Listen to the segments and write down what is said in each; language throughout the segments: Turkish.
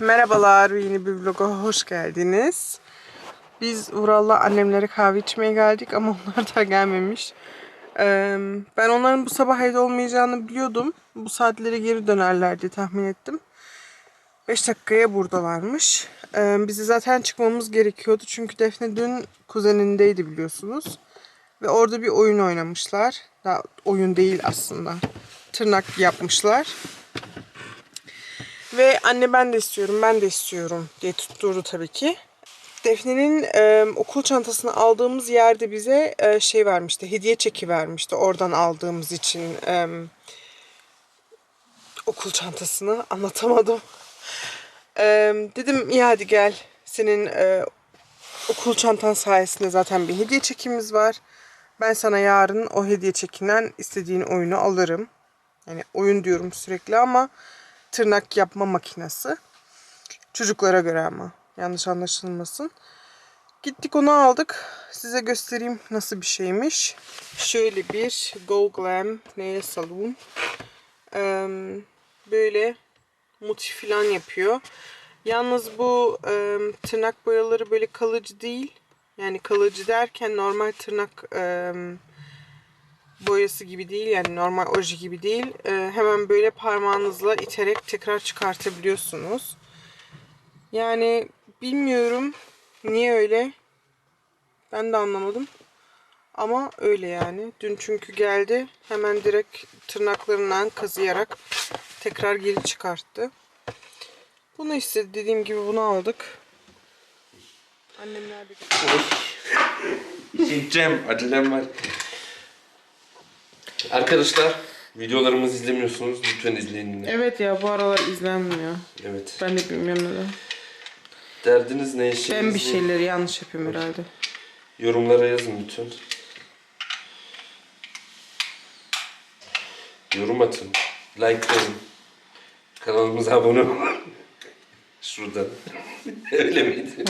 Merhabalar, yeni bir vloga hoş geldiniz. Biz Vural'la annemlere kahve içmeye geldik ama onlar da gelmemiş. Ben onların bu sabah evde olmayacağını biliyordum. Bu saatlere geri dönerler diye tahmin ettim. 5 dakikaya buradalarmış. Ee, bizi zaten çıkmamız gerekiyordu çünkü Defne dün kuzenindeydi biliyorsunuz. Ve orada bir oyun oynamışlar. Daha oyun değil aslında. Tırnak yapmışlar. Ve anne ben de istiyorum, ben de istiyorum diye tutturdu tabii ki. Defne'nin e, okul çantasını aldığımız yerde bize e, şey vermişti, hediye çeki vermişti. Oradan aldığımız için e, okul çantasını anlatamadım. E, dedim iyi hadi gel. Senin e, okul çantan sayesinde zaten bir hediye çekimiz var. Ben sana yarın o hediye çekinden istediğin oyunu alırım. Yani oyun diyorum sürekli ama tırnak yapma makinesi. Çocuklara göre ama. Yanlış anlaşılmasın. Gittik onu aldık. Size göstereyim nasıl bir şeymiş. Şöyle bir Go Glam Nail Salon. Ee, böyle motif falan yapıyor. Yalnız bu e, tırnak boyaları böyle kalıcı değil. Yani kalıcı derken normal tırnak e, boyası gibi değil yani normal oje gibi değil. Ee, hemen böyle parmağınızla iterek tekrar çıkartabiliyorsunuz. Yani bilmiyorum niye öyle. Ben de anlamadım. Ama öyle yani. Dün çünkü geldi. Hemen direkt tırnaklarından kazıyarak tekrar geri çıkarttı. Bunu istedi. Dediğim gibi bunu aldık. Annem nerede? Gideceğim. Acelem var. Arkadaşlar videolarımızı izlemiyorsunuz. Lütfen izleyin yine. Evet ya bu aralar izlenmiyor. Evet. Ben de bilmiyorum neden. Derdiniz ne işiniz? Ben bir ne? şeyleri yanlış yapıyorum herhalde. Yorumlara yazın lütfen. Yorum atın. Like verin. Kanalımıza abone olun. Şuradan. Öyle miydi?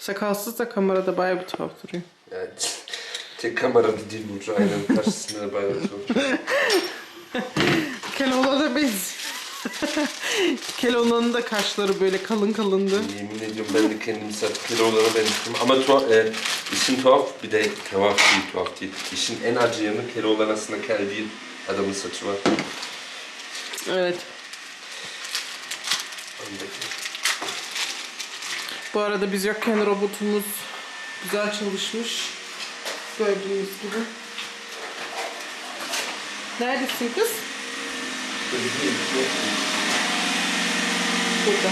Sakalsız da kamerada bayağı bir tuhaf duruyor. Yani, tek kamerada değil Burcu. Aynen karşısında da bayağı zor. Keloğlan'a benziyor. Keloğlan'ın da kaşları böyle kalın kalındı. Yemin ediyorum ben de kendimi satkılı olana benzettim. Ama tuhaf, e, işin tuhaf bir de tuhaf değil tuhaf değil. İşin en acı yanı Keloğlan aslında kel değil. Adamın saçı var. Evet. Ondaki. Bu arada biz yokken robotumuz güzel çalışmış. Gördüğünüz gibi. Neredesin kız? Burada.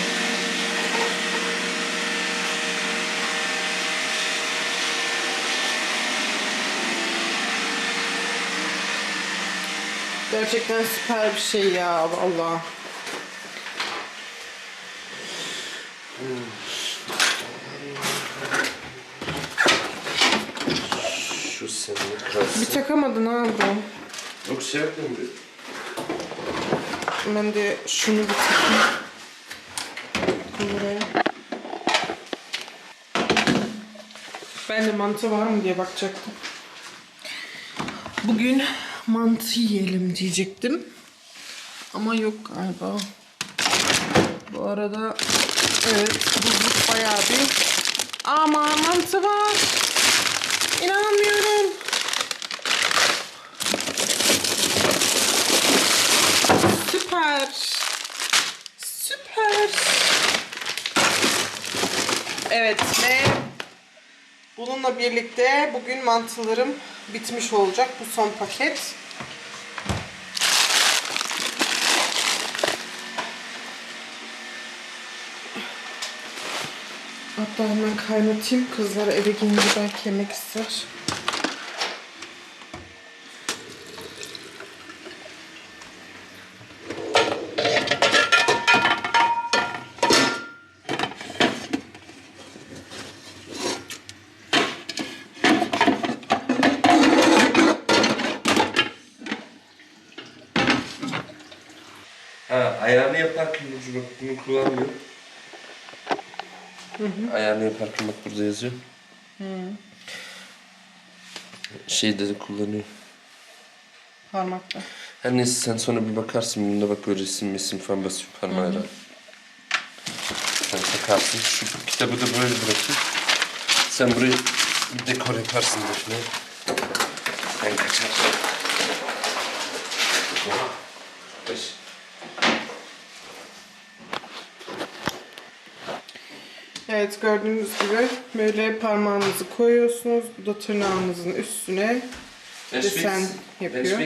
Gerçekten süper bir şey ya vallahi. Şu senin ha bu. Yok şey bir. Ben de şunu bir takayım. Buraya. Ben de mantı var mı diye bakacaktım. Bugün mantı yiyelim diyecektim. Ama yok galiba. Bu arada evet buzluk bayağı bir... Ama mantı var. İnanmıyorum. Süper. Süper. Evet ve bununla birlikte bugün mantılarım bitmiş olacak. Bu son paket. Hatta hemen kaynatayım. Kızlar eve gelince belki yemek ister. Ha ayağını yaparken Burcu bak bunu kullanmıyor. Ayağını yaparken bak burada yazıyor. Şeyde de kullanıyor. Parmakla. Her neyse sen sonra bir bakarsın. Bunda bak böyle resim mesim falan basıyor parmağıyla. Sen takarsın. Şu kitabı da böyle bırakayım. Sen burayı bir dekor yaparsın Defne. Ben kaçar. Beş. Evet gördüğünüz gibi böyle parmağınızı koyuyorsunuz. Bu da tırnağınızın üstüne. Desen yapıyor.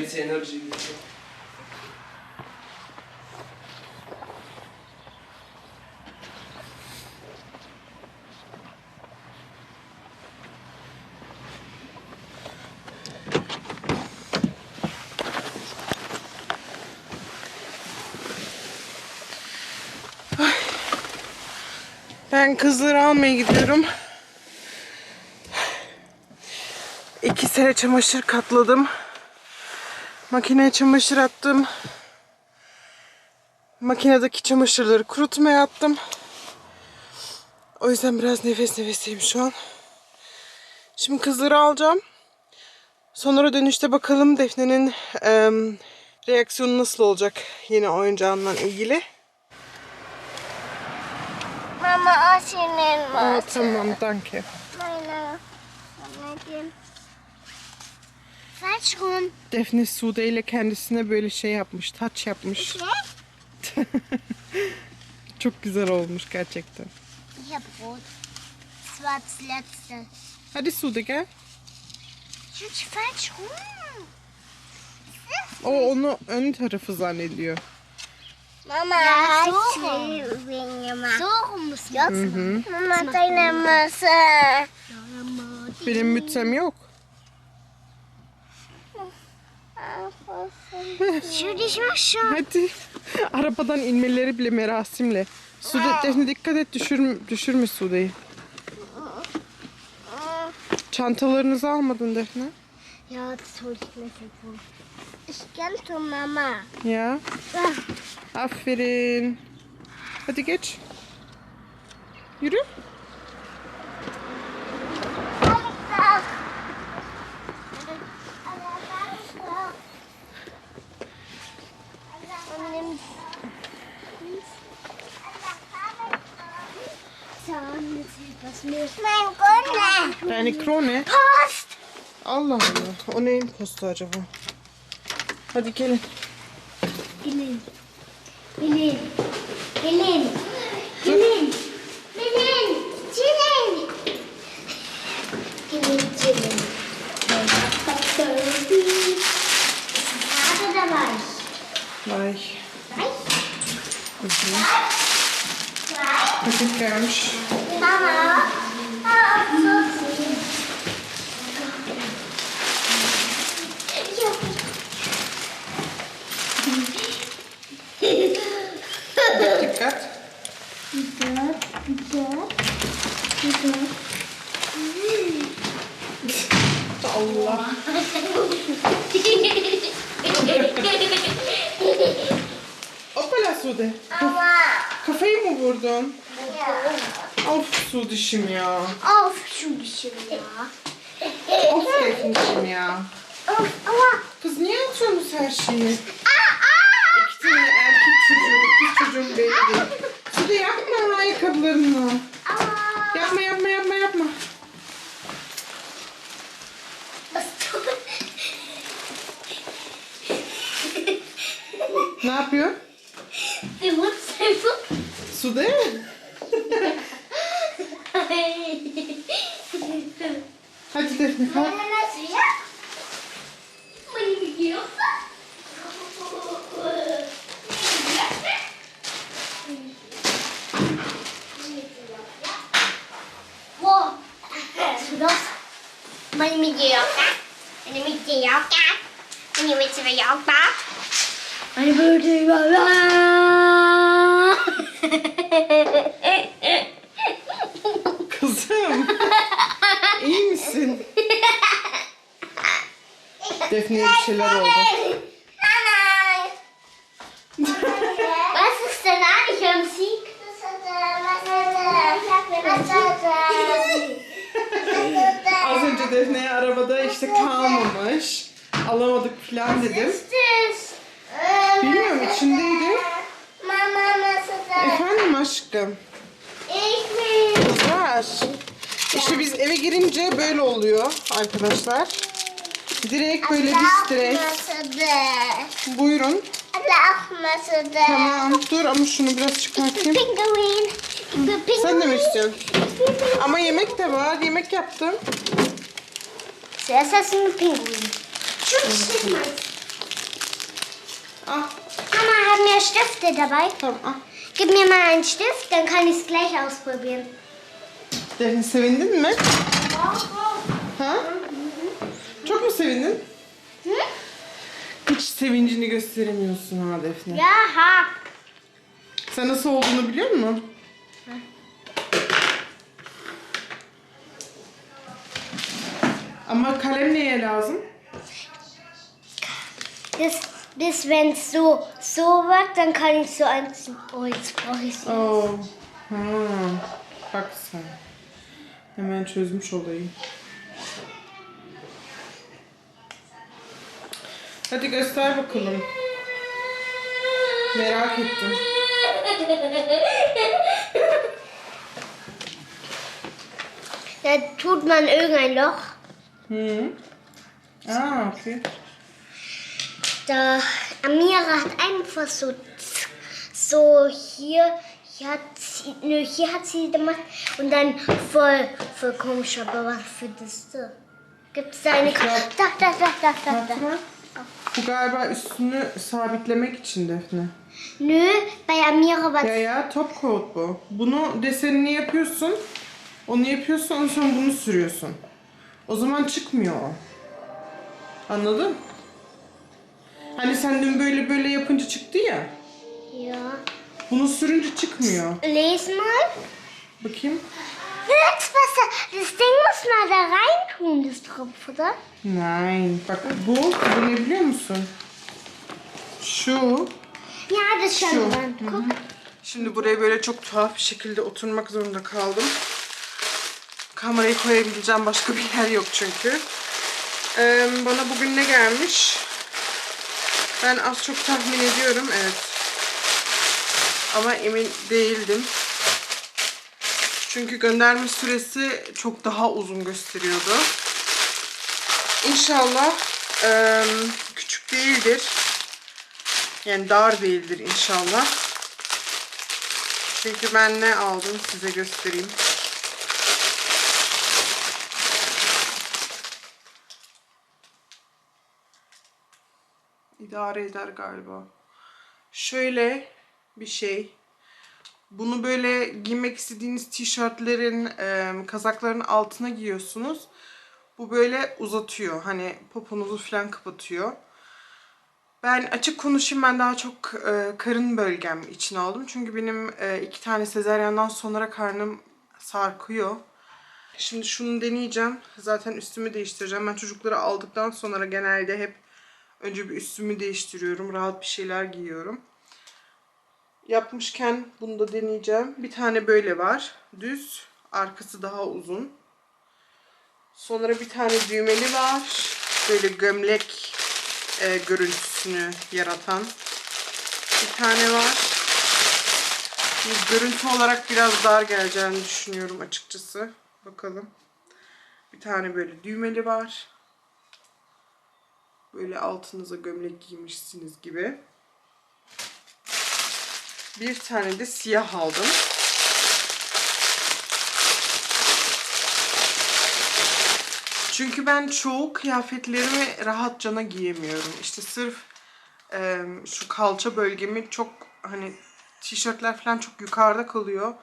Ben kızları almaya gidiyorum. İki sene çamaşır katladım. Makineye çamaşır attım. Makinedeki çamaşırları kurutmaya attım. O yüzden biraz nefes nefeseyim şu an. Şimdi kızları alacağım. Sonra dönüşte bakalım Defne'nin em, reaksiyonu nasıl olacak yeni oyuncağından ilgili. Mama o senin Aa, mi? tamam, danke. Meine. Anneciğim. Saçım. Defne Sude ile kendisine böyle şey yapmış, taç yapmış. Çok güzel olmuş gerçekten. Ich hab rot. Das war das letzte. Hadi Sude gel. Falsch rum. O onu ön tarafı zannediyor. Mama, ja. So rum muss man Mama, deine Masse. Benim mütsem yok. Mal schon. Hadi. Arabadan inmeleri bile merasimle. Sude, Defne dikkat et düşürme, düşürme Sude'yi. Çantalarınızı almadın Defne. Ja, das hol ich kann zu Mama. Ya. Ah. Aferin. Hadi geç. Yürü. Deine Krone. Post! Allah Allah. O neyin postu acaba? Hadi gelin. Gelin. Gelin. Gelin. Gelin. Gelin. Gelin, gelin. Karte dabei. Vay. Weiß? Paket gelmiş. Mama. Ah, so süß. Dikkat. Allah. Hoppala Sude. Mama. Kafayı mı vurdun? Ja. Of Sudişim ya. Auf, Schulchen, ja. Of Defnişim ya. Auf, aua. Kız niye atıyorsunuz her şeyi? Ah, ah. İki tane erkek çocuğum, kız çocuğum belli değil. Sude yapma ayakkabılarını. Aua. Yapma yapma yapma yapma. Was tut? Ne yapıyor? Die Hund einfach. Sude? Hadi Defne kalk. Ananas ya? Mana video? Wow. Sudah. Mana video kan? Ini video kan? Ini video kan? Ini video Kızım. İyi misin? Defne'ye bir şeyler oldu. Mama dedim. Bilmiyorum içindeydi. Efendim aşkım. Kızlar. İşte biz eve girince böyle oluyor arkadaşlar. Direkt böyle biz direkt. Buyurun. Tamam dur ama şunu biraz çıkartayım. Sen de mi istiyorsun? Ama yemek de var. Yemek yaptım. Sen sesini pinguin. Çok şişman. Ah Mama hat mir Stifte dabei. tamam ah. Gib mir mal einen Stift, dann kann ich es gleich ausprobieren. Defne sevindin mi? Ha? Çok mu sevindin? Hm? Hiç sevincini gösteremiyorsun ha Defne. Ja, ha. Sen nasıl olduğunu biliyor musun? Ama kalem neye lazım? Das, das wenn es so, so wird, dann kann ich so eins. Oh, jetzt brauche ich es. Oo. Ha. Bak sen. Hemen çözmüş olayı. Hadi göster bakalım. Merak ettim. Da tut man irgendein Loch. Hı. Aa, okay. Da Amira hat einfach so, so hier, hier hat sie, nö, hier hat sie gemacht und dann voll, voll komisch, aber was für das da? Gibt es da eine Da, da, da, da, da, da. Fatma. Bu galiba üstünü sabitlemek için Defne. Nö, bei Amira war Ya ya top coat bu. Bunu desenini yapıyorsun. Onu yapıyorsun ondan sonra bunu sürüyorsun. O zaman çıkmıyor o. Anladın? Hani sen dün böyle böyle yapınca çıktı ya. Ja. Bunu sürünce çıkmıyor. Les mal. Bakayım. Würzwasser, das Ding muss man da rein tun, das Tropf, oder? Nein. Bak bu, bu ne biliyor musun? Şu. Ja, das Şu. schon dran. Guck. Şimdi buraya böyle çok tuhaf bir şekilde oturmak zorunda kaldım. Kamerayı koyabileceğim başka bir yer yok çünkü. Ee, bana bugün ne gelmiş? Ben az çok tahmin ediyorum, evet. Ama emin değildim. Çünkü gönderme süresi çok daha uzun gösteriyordu. İnşallah küçük değildir. Yani dar değildir inşallah. Çünkü ben ne aldım size göstereyim. İdare eder galiba. Şöyle bir şey. Bunu böyle giymek istediğiniz tişörtlerin, e, kazakların altına giyiyorsunuz. Bu böyle uzatıyor. Hani poponuzu falan kapatıyor. Ben açık konuşayım ben daha çok e, karın bölgem için aldım. Çünkü benim e, iki tane sezeryandan sonra karnım sarkıyor. Şimdi şunu deneyeceğim. Zaten üstümü değiştireceğim. Ben çocukları aldıktan sonra genelde hep önce bir üstümü değiştiriyorum. Rahat bir şeyler giyiyorum. Yapmışken bunu da deneyeceğim. Bir tane böyle var. Düz. Arkası daha uzun. Sonra bir tane düğmeli var. Böyle gömlek e, görüntüsünü yaratan bir tane var. Bir görüntü olarak biraz dar geleceğini düşünüyorum açıkçası. Bakalım. Bir tane böyle düğmeli var. Böyle altınıza gömlek giymişsiniz gibi. Bir tane de siyah aldım. Çünkü ben çoğu kıyafetlerimi rahatcana giyemiyorum. İşte sırf e, şu kalça bölgemi çok hani tişörtler falan çok yukarıda kalıyor.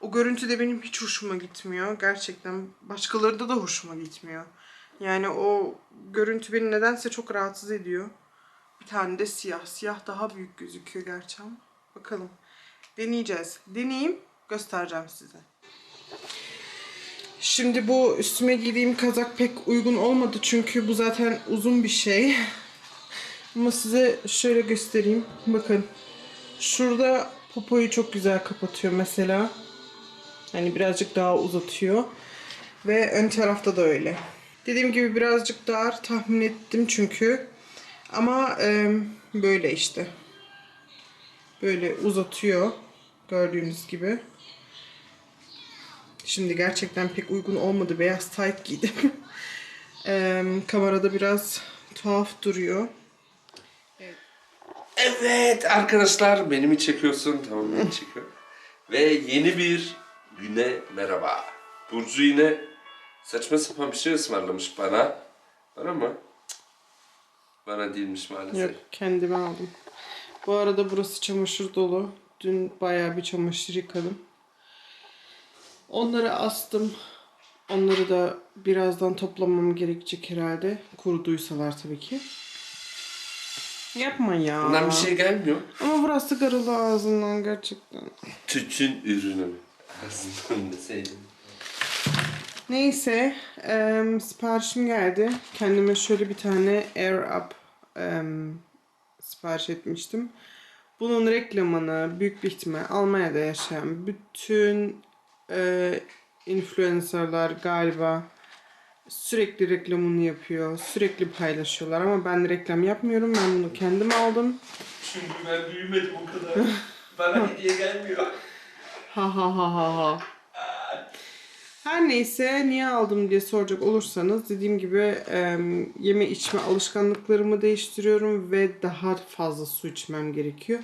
O görüntü de benim hiç hoşuma gitmiyor. Gerçekten başkaları da da hoşuma gitmiyor. Yani o görüntü beni nedense çok rahatsız ediyor. Bir tane de siyah. Siyah daha büyük gözüküyor gerçi ama. Bakalım. Deneyeceğiz. Deneyeyim. Göstereceğim size. Şimdi bu üstüme giydiğim kazak pek uygun olmadı çünkü bu zaten uzun bir şey. Ama size şöyle göstereyim. Bakın. Şurada popoyu çok güzel kapatıyor mesela. Hani birazcık daha uzatıyor. Ve ön tarafta da öyle. Dediğim gibi birazcık dar tahmin ettim çünkü. Ama e, böyle işte. Böyle uzatıyor. Gördüğünüz gibi. Şimdi gerçekten pek uygun olmadı. Beyaz tight giydim. Eee, kamerada biraz tuhaf duruyor. Evet arkadaşlar beni mi çekiyorsun? Tamam beni çekiyor. Ve yeni bir güne merhaba. Burcu yine saçma sapan bir şey ısmarlamış bana. Bana mı? Bana değilmiş maalesef. Yok kendime aldım. Bu arada burası çamaşır dolu. Dün bayağı bir çamaşır yıkadım. Onları astım. Onları da birazdan toplamam gerekecek herhalde. Kuruduysalar tabii ki. Yapma ya. Bundan bir şey gelmiyor. Ama burası karılı ağzından gerçekten. Tütün ürünü. Ağzından deseydim. Neyse, em, siparişim geldi. Kendime şöyle bir tane Air Up em, sipariş etmiştim. Bunun reklamını büyük bir ihtimal Almanya'da yaşayan bütün e, influencerlar galiba sürekli reklamını yapıyor. Sürekli paylaşıyorlar ama ben reklam yapmıyorum. Ben bunu kendim aldım. Çünkü ben büyümedim o kadar. Bana hediye gelmiyor. Ha ha ha ha ha. Her neyse niye aldım diye soracak olursanız dediğim gibi em, yeme içme alışkanlıklarımı değiştiriyorum ve daha fazla su içmem gerekiyor.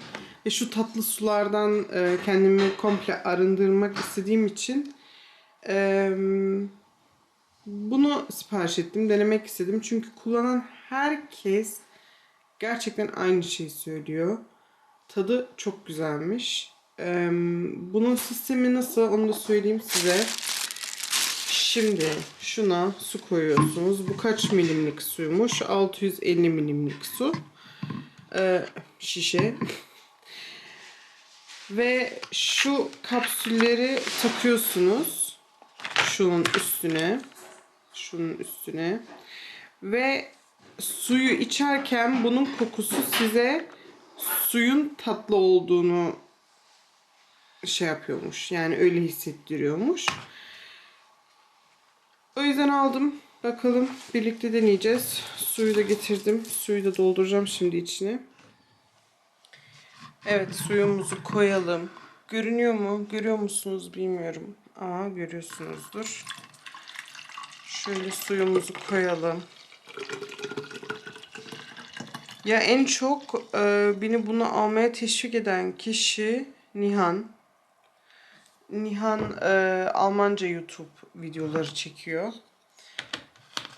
Ve şu tatlı sulardan e, kendimi komple arındırmak istediğim için em, bunu sipariş ettim, denemek istedim. Çünkü kullanan herkes gerçekten aynı şeyi söylüyor. Tadı çok güzelmiş. Ee, bunun sistemi nasıl onu da söyleyeyim size. Şimdi şuna su koyuyorsunuz. Bu kaç milimlik suymuş? 650 milimlik su. Ee, şişe. Ve şu kapsülleri takıyorsunuz. Şunun üstüne. Şunun üstüne. Ve suyu içerken bunun kokusu size suyun tatlı olduğunu şey yapıyormuş. Yani öyle hissettiriyormuş. O yüzden aldım. Bakalım birlikte deneyeceğiz. Suyu da getirdim. Suyu da dolduracağım şimdi içine. Evet suyumuzu koyalım. Görünüyor mu? Görüyor musunuz bilmiyorum. Aa görüyorsunuzdur. Şöyle suyumuzu koyalım. Ya en çok e, beni bunu almaya teşvik eden kişi Nihan. Nihan e, Almanca YouTube videoları çekiyor.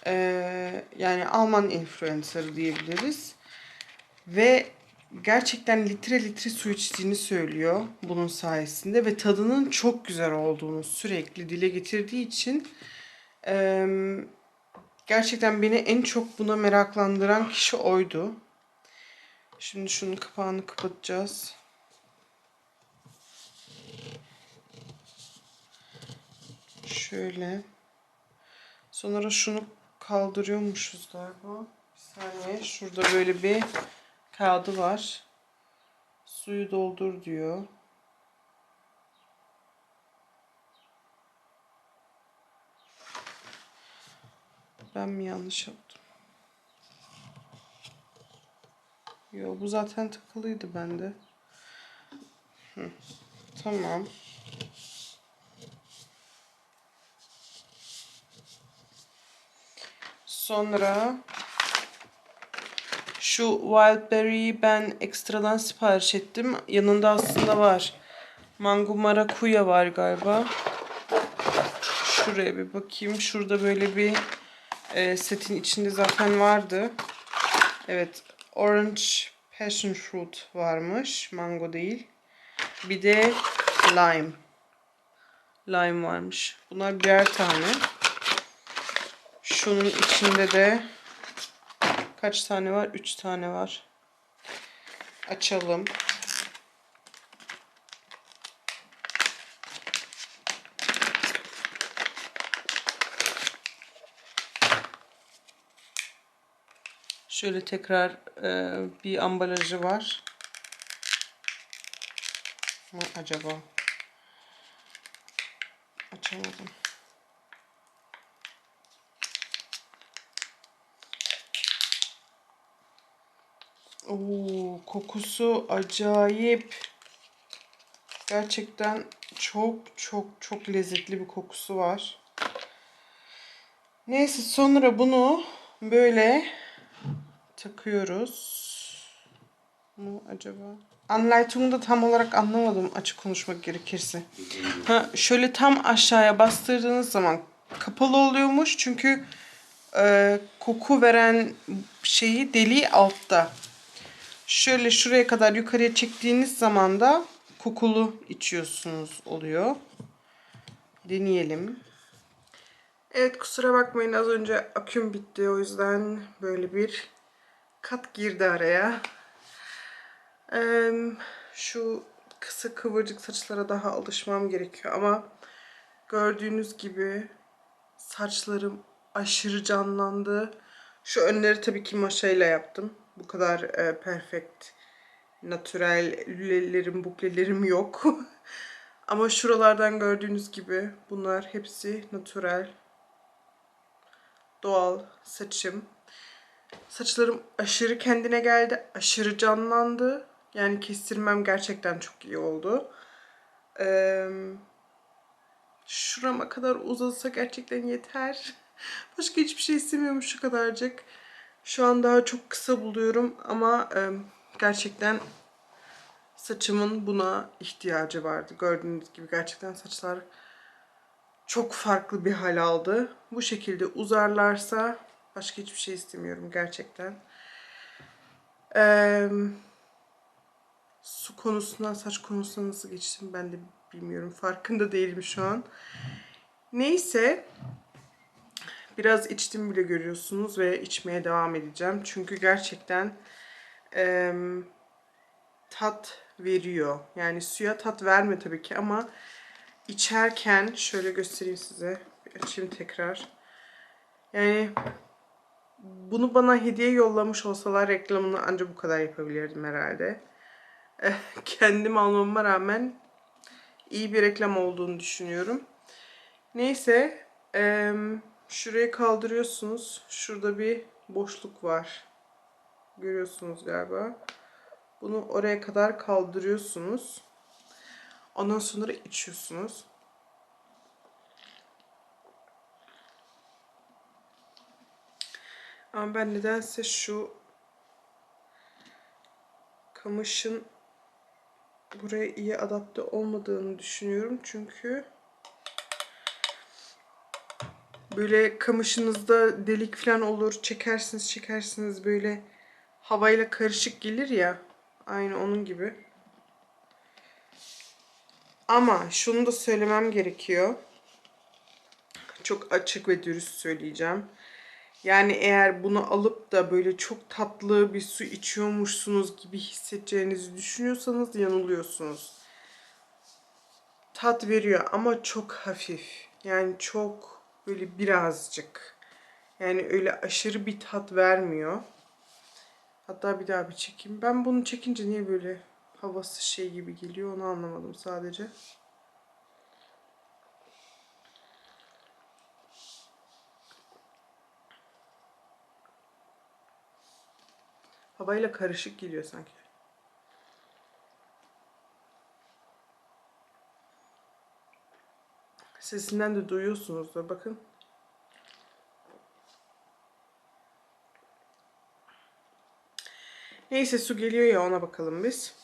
E, yani Alman influencer diyebiliriz. Ve gerçekten litre litre su içtiğini söylüyor bunun sayesinde ve tadının çok güzel olduğunu sürekli dile getirdiği için e, gerçekten beni en çok buna meraklandıran kişi oydu. Şimdi şunun kapağını kapatacağız. Şöyle. Sonra şunu kaldırıyormuşuz galiba. Bir saniye. Şurada böyle bir kağıdı var. Suyu doldur diyor. Ben mi yanlış yaptım? Yo bu zaten takılıydı bende. Hı. Tamam. Sonra şu Wildberry'i ben ekstradan sipariş ettim. Yanında aslında var. Mango marakuya var galiba. Şuraya bir bakayım. Şurada böyle bir e, setin içinde zaten vardı. Evet. Orange passion fruit varmış. Mango değil. Bir de lime. Lime varmış. Bunlar birer tane. Şunun içinde de kaç tane var? 3 tane var. Açalım. Şöyle tekrar e, bir ambalajı var. Mı acaba? Açamadım. Oo, kokusu acayip. Gerçekten çok çok çok lezzetli bir kokusu var. Neyse sonra bunu böyle takıyoruz. Mu acaba? Anleitung'u da tam olarak anlamadım açık konuşmak gerekirse. Ha, şöyle tam aşağıya bastırdığınız zaman kapalı oluyormuş çünkü e, koku veren şeyi deliği altta. Şöyle şuraya kadar yukarıya çektiğiniz zaman da kokulu içiyorsunuz oluyor. Deneyelim. Evet kusura bakmayın az önce aküm bitti o yüzden böyle bir kat girdi araya. Şu kısa kıvırcık saçlara daha alışmam gerekiyor ama gördüğünüz gibi saçlarım aşırı canlandı. Şu önleri tabii ki maşayla yaptım. Bu kadar e, perfect, natürel lülelerim, buklelerim yok. Ama şuralardan gördüğünüz gibi bunlar hepsi natürel, doğal saçım. Saçlarım aşırı kendine geldi, aşırı canlandı. Yani kestirmem gerçekten çok iyi oldu. Eee şurama kadar uzasa gerçekten yeter. Başka hiçbir şey istemiyorum şu kadarcık. Şu an daha çok kısa buluyorum ama e, gerçekten saçımın buna ihtiyacı vardı. Gördüğünüz gibi gerçekten saçlar çok farklı bir hal aldı. Bu şekilde uzarlarsa başka hiçbir şey istemiyorum gerçekten. Eee su konusuna, saç konusuna nasıl geçtim ben de bilmiyorum. Farkında değilim şu an. Neyse. Biraz içtim bile görüyorsunuz ve içmeye devam edeceğim. Çünkü gerçekten em, tat veriyor. Yani suya tat verme tabii ki ama içerken şöyle göstereyim size. Bir açayım tekrar. Yani bunu bana hediye yollamış olsalar reklamını ancak bu kadar yapabilirdim herhalde. Eh, Kendim almama rağmen iyi bir reklam olduğunu düşünüyorum. Neyse, em, şurayı kaldırıyorsunuz. Şurada bir boşluk var. Görüyorsunuz galiba. Bunu oraya kadar kaldırıyorsunuz. Ondan sonra içiyorsunuz. Ama ben nedense şu kamışın buraya iyi adapte olmadığını düşünüyorum. Çünkü böyle kamışınızda delik falan olur. Çekersiniz çekersiniz böyle havayla karışık gelir ya. Aynı onun gibi. Ama şunu da söylemem gerekiyor. Çok açık ve dürüst söyleyeceğim. Yani eğer bunu alıp da böyle çok tatlı bir su içiyormuşsunuz gibi hissedeceğinizi düşünüyorsanız yanılıyorsunuz. Tat veriyor ama çok hafif. Yani çok böyle birazcık. Yani öyle aşırı bir tat vermiyor. Hatta bir daha bir çekeyim. Ben bunu çekince niye böyle havası şey gibi geliyor onu anlamadım sadece. Havayla karışık geliyor sanki. Sesinden de duyuyorsunuzdur bakın. Neyse su geliyor ya ona bakalım biz.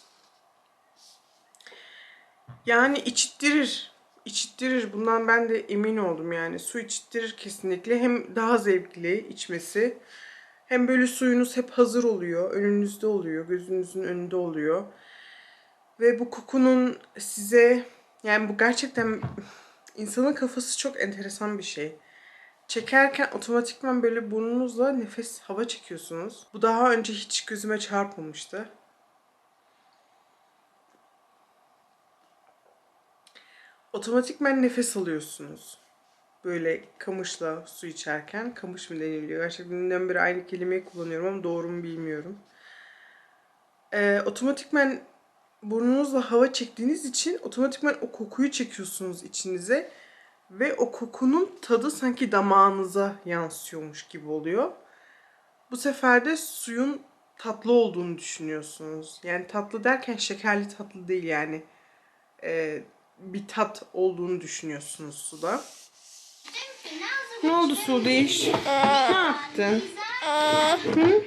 Yani içittirir. İçittirir. Bundan ben de emin oldum yani. Su içittirir kesinlikle. Hem daha zevkli içmesi. Hem böyle suyunuz hep hazır oluyor. Önünüzde oluyor. Gözünüzün önünde oluyor. Ve bu kokunun size yani bu gerçekten insanın kafası çok enteresan bir şey. Çekerken otomatikman böyle burnunuzla nefes hava çekiyorsunuz. Bu daha önce hiç gözüme çarpmamıştı. Otomatikman nefes alıyorsunuz. Böyle kamışla su içerken. Kamış mı deniliyor? Gerçekten beri aynı kelimeyi kullanıyorum ama doğru mu bilmiyorum. Ee, otomatikman burnunuzla hava çektiğiniz için otomatikman o kokuyu çekiyorsunuz içinize. Ve o kokunun tadı sanki damağınıza yansıyormuş gibi oluyor. Bu sefer de suyun tatlı olduğunu düşünüyorsunuz. Yani tatlı derken şekerli tatlı değil yani. e, bir tat olduğunu düşünüyorsunuz suda. Ne oldu Sude iş? Ne yaptın? Hı?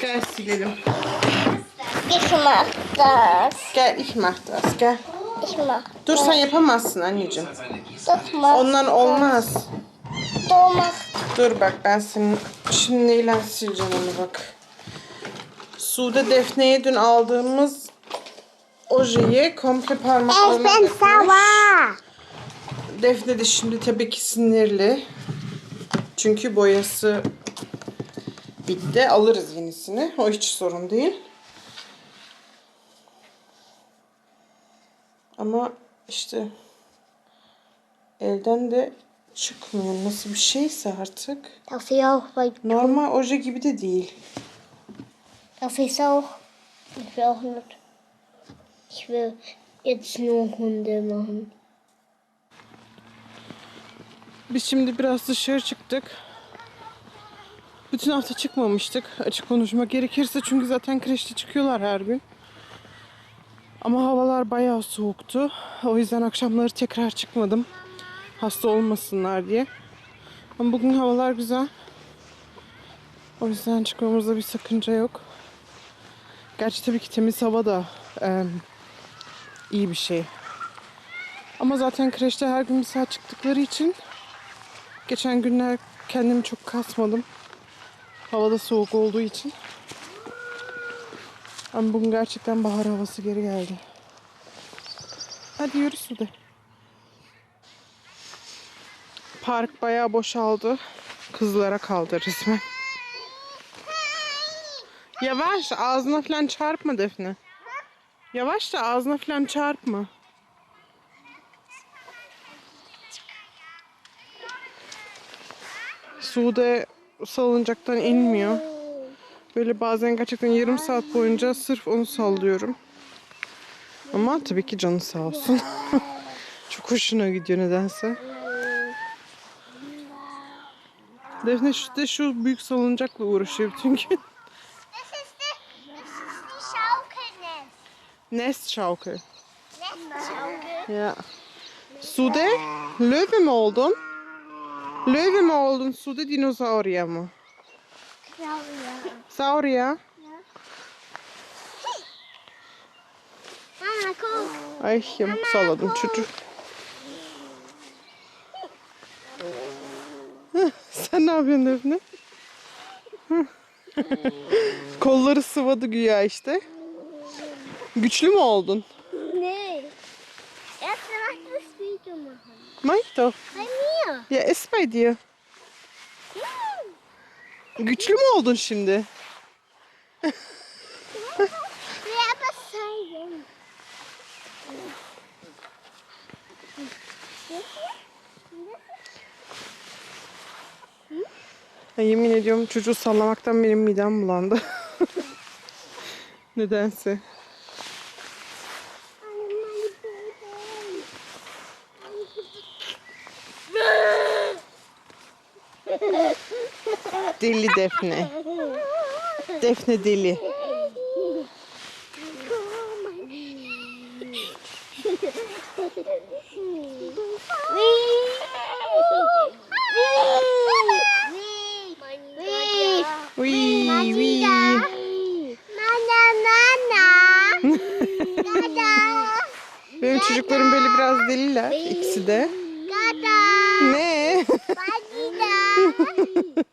Gel silelim. Ich mach das. Gel ich mach das gel. Ich mach Dur sen yapamazsın anneciğim. das. Mach Ondan olmaz. du mach. Dur bak ben senin şimdi neyle sileceğim onu bak. Sude Defne'ye dün aldığımız ojeyi komple parmaklarına Ich bin dökmüş. sauer. Defne de şimdi tabii ki sinirli. Çünkü boyası bitti. Alırız yenisini. O hiç sorun değil. Ama işte elden de çıkmıyor. Nasıl bir şeyse artık. İch auch bei Normal oje gibi de değil. Darf ich auch? Ich will auch nicht. Ich will jetzt nur Hunde machen. Biz şimdi biraz dışarı çıktık. Bütün hafta çıkmamıştık açık konuşmak gerekirse çünkü zaten kreşte çıkıyorlar her gün. Ama havalar bayağı soğuktu. O yüzden akşamları tekrar çıkmadım. Hasta olmasınlar diye. Ama bugün havalar güzel. O yüzden çıkmamızda bir sakınca yok. Gerçi tabii ki temiz hava da em, iyi bir şey. Ama zaten kreşte her gün bir saat çıktıkları için Geçen günler kendimi çok kasmadım. Havada soğuk olduğu için. Ama bugün gerçekten bahar havası geri geldi. Hadi yürü Sude. Park bayağı boşaldı. Kızlara kaldı resmen. Yavaş ağzına falan çarpma Defne. Yavaş da ağzına falan çarpma. Sude salıncaktan inmiyor. Böyle bazen gerçekten yarım saat boyunca sırf onu sallıyorum. Ama tabii ki canı sağ olsun. Çok hoşuna gidiyor nedense. Defne şu, de şu büyük salıncakla uğraşıyor bütün gün. Das ist die, das ist die Schaukelnest. Nest Schaukel. Nestschaukel. Ya. Sude, löwe mi oldun? Löwe mi oldun Sude, dinozauria mı? Sauria. Mama, guck. Ay yamuk salladım. Heh, Sen ne yapıyorsun Defne? Kolları sıvadı güya işte. Güçlü mü oldun? Nee. Erst danach das Video machen. Mach doch. Ya es bei dir. Güçlü mü oldun şimdi? Ya yemin ediyorum çocuğu sallamaktan benim midem bulandı. Nedense. Deli Defne. Defne deli. Nana. Dada. Benim çocuklarım böyle biraz deliler. ikisi de. Dada. Ne? Badida. Badida.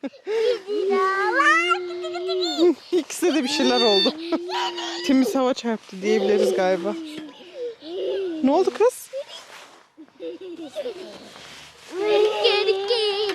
İkisi de bir şeyler oldu. Temiz hava çarptı diyebiliriz galiba. Ne oldu kız? Geri geri.